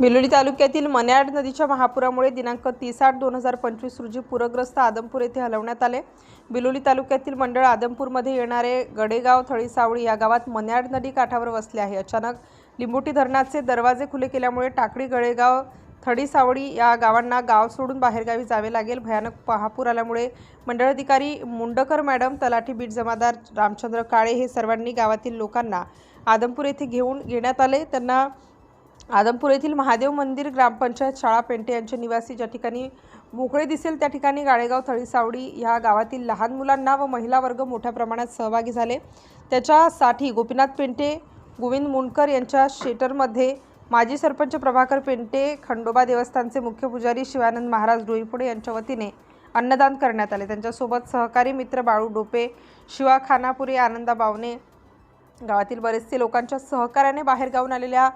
बिलोली तालुक्यातील मन्याड नदीच्या महापुरामुळे दिनांक तीस आठ दोन हजार पंचवीस रोजी पूरग्रस्त आदमपूर येथे हलवण्यात आले. बिलोली तालुक्यातील मंडळ आदमपूरमध्ये येणारे गडेगाव थळीसावळी या गावात मन्याड नदी काठावर वसले आहे. अचानक लिंबोटी धरणाचे दरवाजे खुले केल्यामुळे टाकळी गडेगाव थडीसावळी या गावांना गाव सोडून बाहेरगावी जावे लागेल. भयानक महापूर आल्यामुळे मंडळ अधिकारी मुंडकर मॅडम तलाठी बीट जमादार रामचंद्र काळे हे सर्वांनी गावातील लोकांना आदमपूर येथे घेऊन घेण्यात आले. त्यांना आदमपूर येथील महादेव मंदिर ग्रामपंचायत शाळा पेंटे यांचे निवासी ज्या ठिकाणी मोकळे दिसेल त्या ठिकाणी गाळेगाव थळीसावडी ह्या गावातील लहान मुलांना व महिला वर्ग मोठ्या प्रमाणात सहभागी झाले. त्याच्यासाठी गोपीनाथ पेंटे गोविंद मुंडकर यांच्या शेटरमध्ये माजी सरपंच प्रभाकर पेंटे खंडोबा देवस्थानचे मुख्य पुजारी शिवानंद महाराज डोईफोडे यांच्या वतीने अन्नदान करण्यात आले. त्यांच्यासोबत सहकारी मित्र बाळू डोपे शिवा खानापुरे आनंदा बावणे गावातील बरेचसे लोकांच्या सहकार्याने बाहेरगावून आलेल्या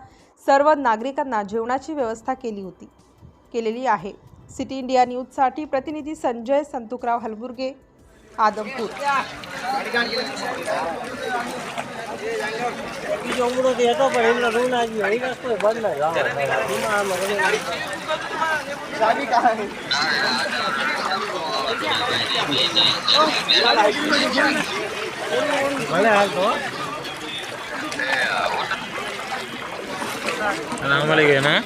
सर्व नागरिकांना जेवणाची व्यवस्था केली होती. केलेली आहे. सिटी इंडिया न्यूजसाठी प्रतिनिधी संजय संतुकराव हलबुर्गे आदमपूर. भले आम्हाला घे ना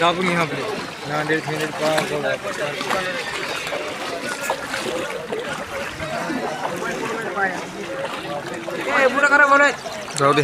दाबून घ्या आपले नांदेड फिंदेड जाऊ दे